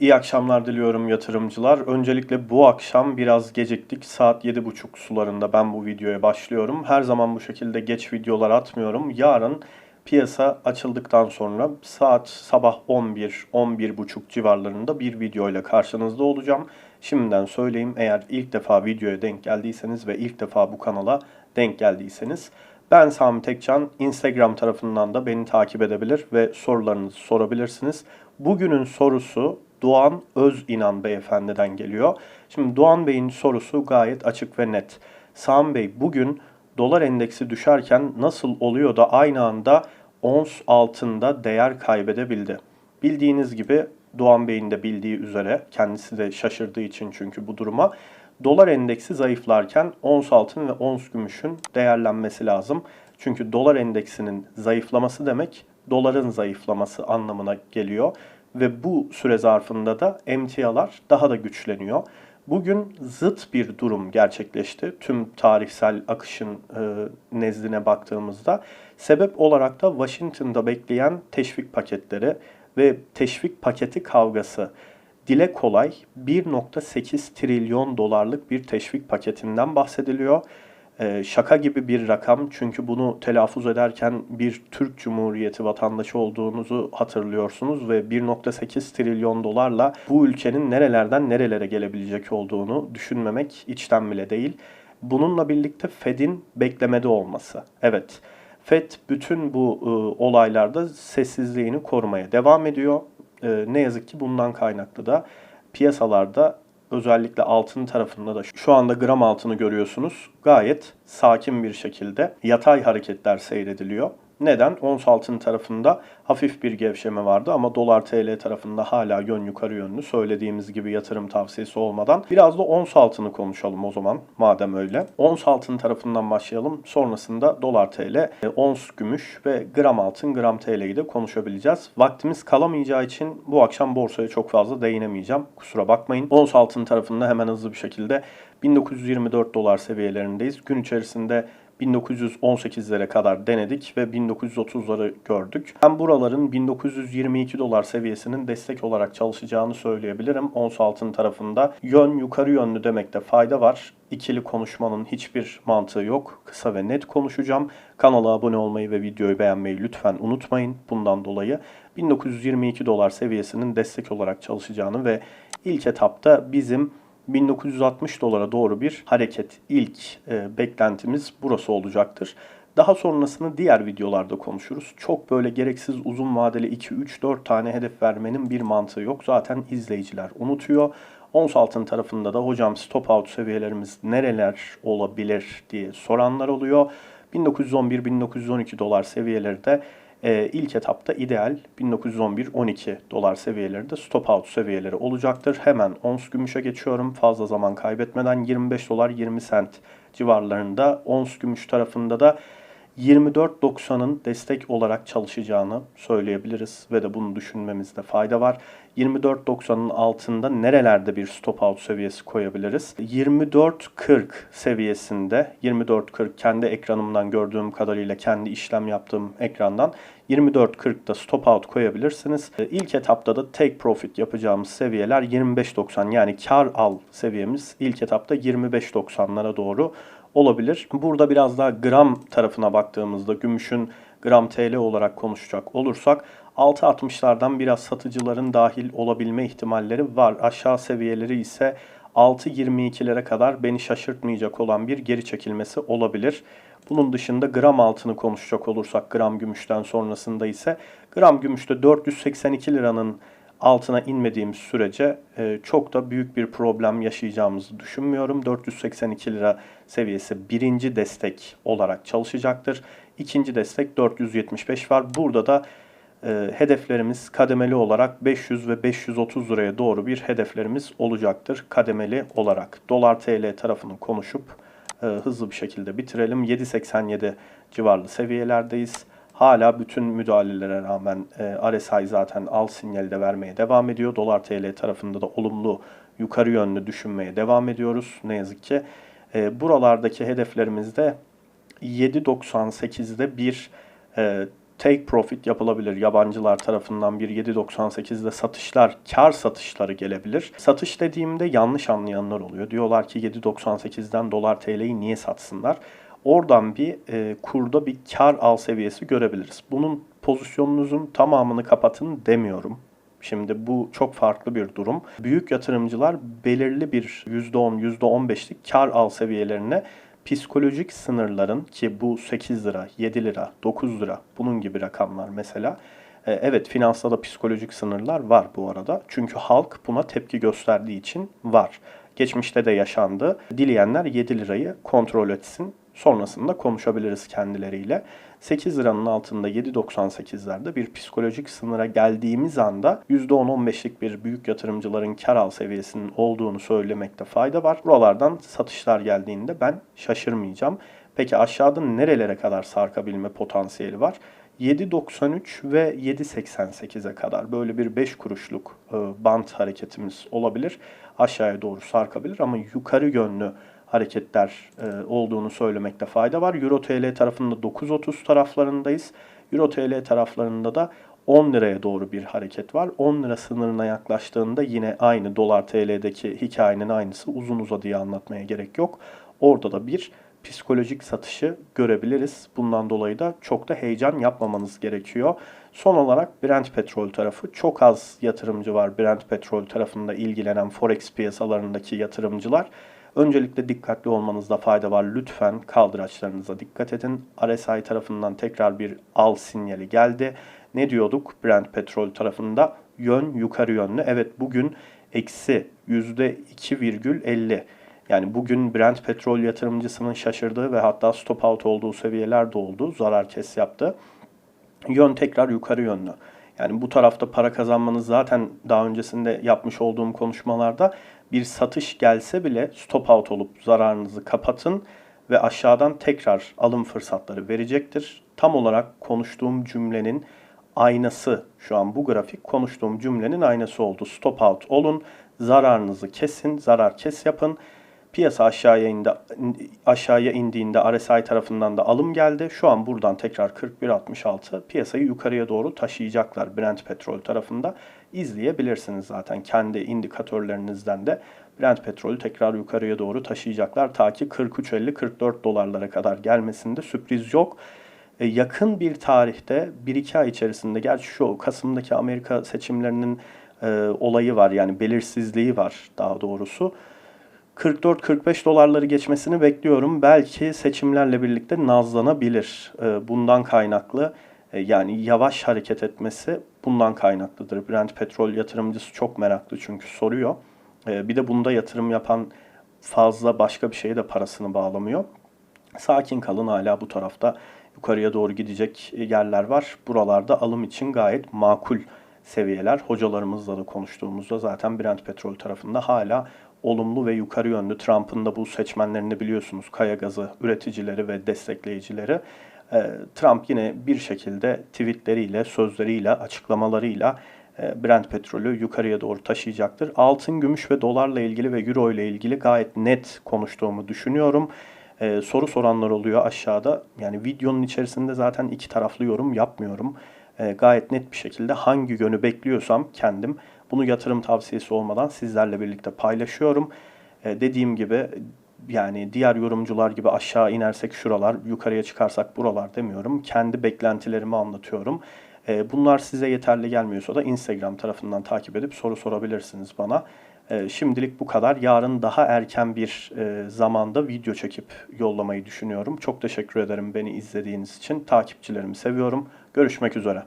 İyi akşamlar diliyorum yatırımcılar. Öncelikle bu akşam biraz geciktik. Saat 7.30 sularında ben bu videoya başlıyorum. Her zaman bu şekilde geç videolar atmıyorum. Yarın piyasa açıldıktan sonra saat sabah 11 11.30 civarlarında bir video ile karşınızda olacağım. Şimdiden söyleyeyim eğer ilk defa videoya denk geldiyseniz ve ilk defa bu kanala denk geldiyseniz ben Sami Tekcan. Instagram tarafından da beni takip edebilir ve sorularınızı sorabilirsiniz. Bugünün sorusu Doğan Öz İnan beyefendiden geliyor. Şimdi Doğan Bey'in sorusu gayet açık ve net. Sami Bey bugün dolar endeksi düşerken nasıl oluyor da aynı anda ons altında değer kaybedebildi? Bildiğiniz gibi Doğan Bey'in de bildiği üzere kendisi de şaşırdığı için çünkü bu duruma dolar endeksi zayıflarken ons altın ve ons gümüşün değerlenmesi lazım. Çünkü dolar endeksinin zayıflaması demek doların zayıflaması anlamına geliyor ve bu süre zarfında da emtialar daha da güçleniyor. Bugün zıt bir durum gerçekleşti tüm tarihsel akışın e, nezdine baktığımızda. Sebep olarak da Washington'da bekleyen teşvik paketleri ve teşvik paketi kavgası. Dile kolay 1.8 trilyon dolarlık bir teşvik paketinden bahsediliyor. Ee, şaka gibi bir rakam çünkü bunu telaffuz ederken bir Türk Cumhuriyeti vatandaşı olduğunuzu hatırlıyorsunuz ve 1.8 trilyon dolarla bu ülkenin nerelerden nerelere gelebilecek olduğunu düşünmemek içten bile değil. Bununla birlikte Fed'in beklemede olması. Evet, Fed bütün bu e, olaylarda sessizliğini korumaya devam ediyor. E, ne yazık ki bundan kaynaklı da piyasalarda özellikle altın tarafında da şu anda gram altını görüyorsunuz. Gayet sakin bir şekilde yatay hareketler seyrediliyor. Neden? Ons altın tarafında hafif bir gevşeme vardı ama dolar TL tarafında hala yön yukarı yönlü söylediğimiz gibi yatırım tavsiyesi olmadan. Biraz da ons altını konuşalım o zaman madem öyle. Ons altın tarafından başlayalım. Sonrasında dolar TL, e, ons gümüş ve gram altın, gram TL'yi de konuşabileceğiz. Vaktimiz kalamayacağı için bu akşam borsaya çok fazla değinemeyeceğim. Kusura bakmayın. Ons altın tarafında hemen hızlı bir şekilde 1924 dolar seviyelerindeyiz. Gün içerisinde 1918'lere kadar denedik ve 1930'ları gördük. Ben buraların 1922 dolar seviyesinin destek olarak çalışacağını söyleyebilirim. Ons altın tarafında yön yukarı yönlü demekte fayda var. İkili konuşmanın hiçbir mantığı yok. Kısa ve net konuşacağım. Kanala abone olmayı ve videoyu beğenmeyi lütfen unutmayın. Bundan dolayı 1922 dolar seviyesinin destek olarak çalışacağını ve ilk etapta bizim 1960 dolara doğru bir hareket. İlk e, beklentimiz burası olacaktır. Daha sonrasını diğer videolarda konuşuruz. Çok böyle gereksiz uzun vadeli 2, 3, 4 tane hedef vermenin bir mantığı yok. Zaten izleyiciler unutuyor. Ons altın tarafında da hocam stop out seviyelerimiz nereler olabilir diye soranlar oluyor. 1911-1912 dolar seviyeleri de e, ilk etapta ideal 1911-12 dolar seviyeleri de stop out seviyeleri olacaktır. Hemen ons gümüşe geçiyorum. Fazla zaman kaybetmeden 25 dolar 20 sent civarlarında ons gümüş tarafında da 24.90'ın destek olarak çalışacağını söyleyebiliriz ve de bunu düşünmemizde fayda var. 24.90'ın altında nerelerde bir stop out seviyesi koyabiliriz? 24.40 seviyesinde 24.40 kendi ekranımdan gördüğüm kadarıyla kendi işlem yaptığım ekrandan 24.40'da stop out koyabilirsiniz. İlk etapta da take profit yapacağımız seviyeler 25.90 yani kar al seviyemiz ilk etapta 25.90'lara doğru olabilir. Burada biraz daha gram tarafına baktığımızda gümüşün gram TL olarak konuşacak olursak 6.60'lardan biraz satıcıların dahil olabilme ihtimalleri var. Aşağı seviyeleri ise 6.22'lere kadar beni şaşırtmayacak olan bir geri çekilmesi olabilir. Bunun dışında gram altını konuşacak olursak gram gümüşten sonrasında ise gram gümüşte 482 liranın altına inmediğimiz sürece e, çok da büyük bir problem yaşayacağımızı düşünmüyorum. 482 lira seviyesi birinci destek olarak çalışacaktır. İkinci destek 475 var. Burada da e, hedeflerimiz kademeli olarak 500 ve 530 liraya doğru bir hedeflerimiz olacaktır. Kademeli olarak dolar TL tarafını konuşup e, hızlı bir şekilde bitirelim. 7.87 civarlı seviyelerdeyiz. Hala bütün müdahalelere rağmen e, RSI zaten al sinyali de vermeye devam ediyor. Dolar TL tarafında da olumlu yukarı yönlü düşünmeye devam ediyoruz. Ne yazık ki e, buralardaki hedeflerimizde 7.98'de bir e, take profit yapılabilir. Yabancılar tarafından bir 7.98'de satışlar, kar satışları gelebilir. Satış dediğimde yanlış anlayanlar oluyor. Diyorlar ki 7.98'den dolar TL'yi niye satsınlar? Oradan bir e, kurda bir kar al seviyesi görebiliriz. Bunun pozisyonunuzun tamamını kapatın demiyorum. Şimdi bu çok farklı bir durum. Büyük yatırımcılar belirli bir %10, %15'lik kar al seviyelerine psikolojik sınırların ki bu 8 lira, 7 lira, 9 lira bunun gibi rakamlar mesela. E, Evet finansta da psikolojik sınırlar var bu arada. Çünkü halk buna tepki gösterdiği için var. Geçmişte de yaşandı. Dileyenler 7 lirayı kontrol etsin. Sonrasında konuşabiliriz kendileriyle. 8 liranın altında 7.98'lerde bir psikolojik sınıra geldiğimiz anda %10-15'lik bir büyük yatırımcıların kar al seviyesinin olduğunu söylemekte fayda var. Buralardan satışlar geldiğinde ben şaşırmayacağım. Peki aşağıda nerelere kadar sarkabilme potansiyeli var? 7.93 ve 7.88'e kadar böyle bir 5 kuruşluk e, bant hareketimiz olabilir. Aşağıya doğru sarkabilir ama yukarı yönlü hareketler e, olduğunu söylemekte fayda var. Euro TL tarafında 9.30 taraflarındayız. Euro TL taraflarında da 10 liraya doğru bir hareket var. 10 lira sınırına yaklaştığında yine aynı dolar TL'deki hikayenin aynısı uzun uzadıya anlatmaya gerek yok. Orada da bir psikolojik satışı görebiliriz. Bundan dolayı da çok da heyecan yapmamanız gerekiyor. Son olarak Brent petrol tarafı çok az yatırımcı var Brent petrol tarafında ilgilenen forex piyasalarındaki yatırımcılar. Öncelikle dikkatli olmanızda fayda var. Lütfen kaldıraçlarınıza dikkat edin. RSI tarafından tekrar bir al sinyali geldi. Ne diyorduk Brent petrol tarafında? Yön yukarı yönlü. Evet bugün eksi %2,50 yani bugün Brent petrol yatırımcısının şaşırdığı ve hatta stop out olduğu seviyeler de oldu. Zarar kes yaptı. Yön tekrar yukarı yönlü. Yani bu tarafta para kazanmanız zaten daha öncesinde yapmış olduğum konuşmalarda bir satış gelse bile stop out olup zararınızı kapatın ve aşağıdan tekrar alım fırsatları verecektir. Tam olarak konuştuğum cümlenin aynası şu an bu grafik konuştuğum cümlenin aynası oldu. Stop out olun, zararınızı kesin, zarar kes yapın. Piyasa aşağıya indi, aşağıya indiğinde RSI tarafından da alım geldi. Şu an buradan tekrar 41.66 piyasayı yukarıya doğru taşıyacaklar Brent petrol tarafında. İzleyebilirsiniz zaten kendi indikatörlerinizden de Brent petrolü tekrar yukarıya doğru taşıyacaklar. Ta ki 43.50-44 dolarlara kadar gelmesinde sürpriz yok. E, yakın bir tarihte 1-2 ay içerisinde gerçi şu Kasım'daki Amerika seçimlerinin e, olayı var yani belirsizliği var daha doğrusu. 44-45 dolarları geçmesini bekliyorum. Belki seçimlerle birlikte nazlanabilir. E, bundan kaynaklı e, yani yavaş hareket etmesi bundan kaynaklıdır. Brent petrol yatırımcısı çok meraklı çünkü soruyor. E, bir de bunda yatırım yapan fazla başka bir şeye de parasını bağlamıyor. Sakin kalın hala bu tarafta yukarıya doğru gidecek yerler var. Buralarda alım için gayet makul seviyeler. Hocalarımızla da konuştuğumuzda zaten Brent petrol tarafında hala olumlu ve yukarı yönlü. Trump'ın da bu seçmenlerini biliyorsunuz kaya gazı üreticileri ve destekleyicileri. Ee, Trump yine bir şekilde tweetleriyle, sözleriyle, açıklamalarıyla e, Brent petrolü yukarıya doğru taşıyacaktır. Altın, gümüş ve dolarla ilgili ve euro ile ilgili gayet net konuştuğumu düşünüyorum. Ee, soru soranlar oluyor aşağıda. Yani videonun içerisinde zaten iki taraflı yorum yapmıyorum. Ee, gayet net bir şekilde hangi yönü bekliyorsam kendim bunu yatırım tavsiyesi olmadan sizlerle birlikte paylaşıyorum. Ee, dediğim gibi yani diğer yorumcular gibi aşağı inersek şuralar, yukarıya çıkarsak buralar demiyorum. Kendi beklentilerimi anlatıyorum. Ee, bunlar size yeterli gelmiyorsa da Instagram tarafından takip edip soru sorabilirsiniz bana. Şimdilik bu kadar. Yarın daha erken bir e, zamanda video çekip yollamayı düşünüyorum. Çok teşekkür ederim beni izlediğiniz için. Takipçilerimi seviyorum. Görüşmek üzere.